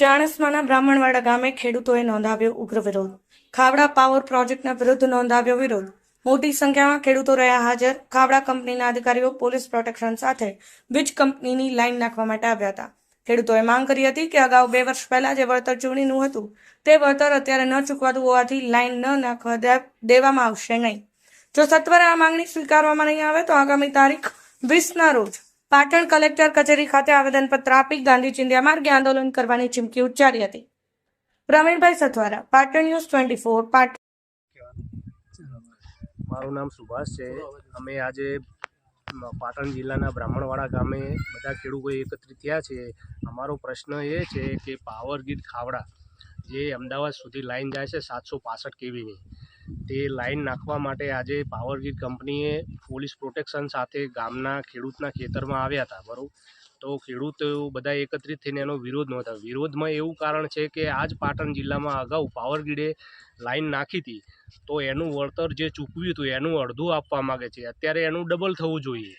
ચાણસ્માના બ્રાહ્મણવાડા ગામે ખેડૂતોએ નોંધાવ્યો ઉગ્ર વિરોધ. ખાવડા પાવર પ્રોજેક્ટના વિરુદ્ધ નોંધાવ્યો વિરોધ. મોટી સંખ્યામાં ખેડૂતો રહ્યા હાજર. ખાવડા કંપનીના અધિકારીઓ પોલીસ પ્રોટેક્શન સાથે વીજ કંપનીની લાઇન નાખવા માટે આવ્યા હતા. ખેડૂતોએ માંગ કરી હતી કે અગાઉ બે વર્ષ પહેલા જે વળતર ચૂંટણીનું હતું, તે વળતર અત્યારે ન ચૂકવાતું હોવાથી લાઇન ન નાખવા દેવામાં આવશે નહીં. જો સત્વરે આ માંગણી સ્વીકારવામાં નહીં આવે તો આગામી તારીખ વીસના રોજ પાટણ કલેક્ટર કચેરી ખાતે આવેદનપત્ર આપી ગાંધી ચિંધ્યા માર્ગે આંદોલન કરવાની ચીમકી ઉચ્ચારી હતી. Pravinbhai Sathwara, Patan news twenty four Patan મારું નામ સુભાષ છે. અમે આજે પાટણ જિલ્લાના બ્રાહ્મણવાડા ગામે બધા ખેડૂતો એકત્રિત થયા છે. અમારો પ્રશ્ન એ છે કે પાવર ગ્રીડ ખાવડા જે અમદાવાદ સુધી લાઈન જાય છે સાતસો પાસઠ કેવીની તે લાઈન નાખવા માટે આજે પાવરગ્રીડ કંપનીએ પોલીસ પ્રોટેક્શન સાથે ગામના ખેડૂતના ખેતરમાં આવ્યા હતા, બરાબર? તો ખેડૂતો બધા એકત્રિત થઈને એનો વિરોધ નહોતા વિરોધમાં એવું કારણ છે કે આજ પાટણ જિલ્લામાં અગાઉ પાવરગ્રીડે લાઇન નાખી હતી. તો એનું વળતર જે ચૂકવ્યું હતું, એનું અડધું આપવા માગે છે. અત્યારે એનું ડબલ થવું જોઈએ.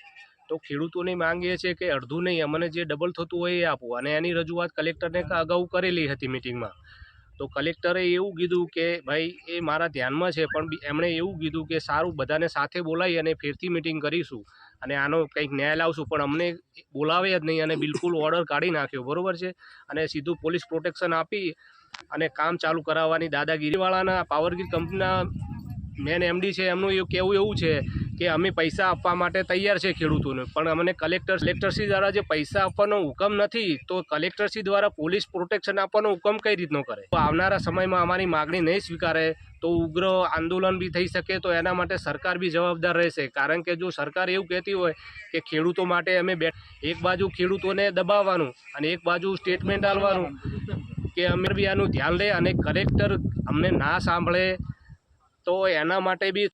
તો ખેડૂતોની માંગ એ છે કે અડધું નહીં, અમને જે ડબલ થતું હોય એ આપવું અને એની રજૂઆત કલેક્ટરને અગાઉ કરેલી હતી મિટિંગમાં. તો કલેક્ટરે એવું કીધું કે, ભાઈ, એ મારા ધ્યાનમાં છે, પણ એમણે એવું કીધું કે સારું, બધાને સાથે બોલાવી અને ફેરથી મિટિંગ કરીશું. અને આનો કંઈક ન્યાય લાવશું, પણ અમને બોલાવે જ નહીં અને બિલકુલ ઓર્ડર કાઢી નાખ્યો. બરોબર છે? અને સીધું પોલીસ પ્રોટેક્શન આપી અને કામ ચાલુ કરાવવાની દાદાગીરીવાળાના પાવરગીર કંપનીના મેન એમડી છે, એમનું એવું કહેવું એવું છે કે અમે પૈસા આપવા માટે તૈયાર છે ખેડૂતોને. પણ અમને કલેક્ટર, કલેક્ટરશ્રી દ્વારા જે પૈસા આપવાનો હુકમ નથી, તો કલેક્ટરશ્રી દ્વારા પોલીસ પ્રોટેક્શન આપવાનો હુકમ કઈ રીતનો કરે? તો આવનારા સમયમાં અમારી માગણી નહીં સ્વીકારે, તો ઉગ્ર આંદોલન બી થઈ શકે, તો એના માટે સરકાર બી જવાબદાર રહેશે. કારણ કે જો સરકાર એવું કહેતી હોય કે ખેડૂતો માટે અમે બે, એક બાજુ ખેડૂતોને દબાવવાનું અને એક બાજુ સ્ટેટમેન્ટ આપવાનું કે અમે બી આનું ધ્યાન લે અને કલેક્ટર અમને ના સાંભળે, તો એના માટે બી